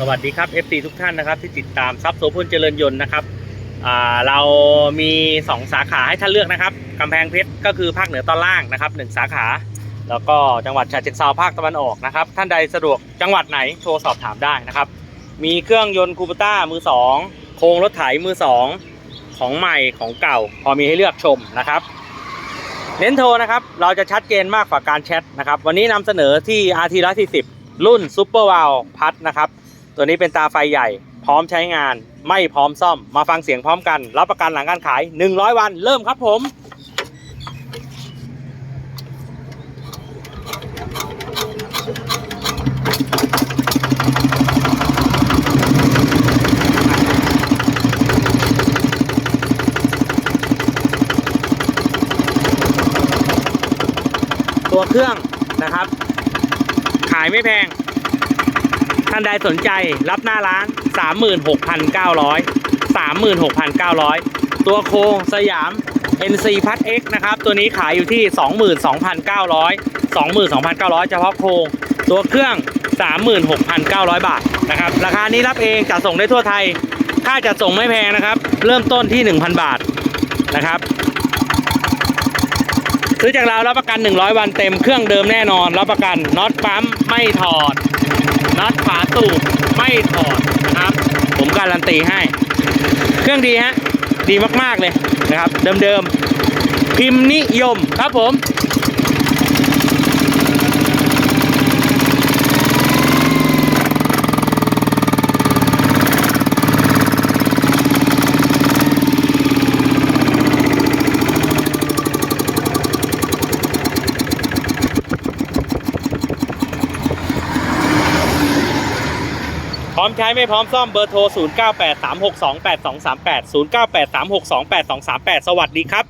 สวัสดีครับ FC ทุกท่านนะครับ ที่ติดตามซับโซพลเจริญยนต์นะครับเรามี 2 สาขาให้ท่านเลือกนะครับกำแพงเพชรก็คือภาคเหนือตอนล่างนะครับหนึ่งสาขา แล้วก็จังหวัดฉะเชิงเทราภาคตะวันออกนะครับ ท่านใดสะดวกจังหวัดไหนโทรสอบถามได้นะครับ มีเครื่องยนต์คูปต้ามือ 2 โครงรถไถมือ 2 ของใหม่ของเก่า พอมีให้เลือกชมนะครับ เน้นโทรนะครับเราจะชัดเจนมากกว่าการแชทนะครับ วันนี้นำเสนอที่ RT 140รุ่น Super w o w พัดนะครับ ตัวนี้เป็นตาไฟใหญ่ พร้อมใช้งาน ไม่พร้อมซ่อม มาฟังเสียงพร้อมกัน รับประกันหลังการขาย 100 วัน เริ่มครับผมตัวเครื่องนะครับ ขายไม่แพง ท่านใดสนใจรับหน้าร้าน 36,900 36,900 ตัวโครงสยาม NC พัด X นะครับ ตัวนี้ขายอยู่ที่ 22,900 22,900 เฉพาะโครงตัวเครื่อง 36,900 บาทนะครับ ราคานี้รับเองจัดส่งได้ทั่วไทย ค่าจัดส่งไม่แพงนะครับ เริ่มต้นที่ 1,000 บาทนะครับซื้อจากเรารับประกัน 100 วันเต็มเครื่องเดิมแน่นอน รับประกันน็อตปั๊มไม่ถอด น็อตฝาสูบไม่ถอดนะครับ ผมการันตีให้ เครื่องดีฮะ ดีมากๆเลยนะครับ เดิมๆพิมพ์นิยมครับผม พร้อมใช้ไม่พร้อมซ่อมเบอร์โทร 0983628238 0983628238 สวัสดีครับ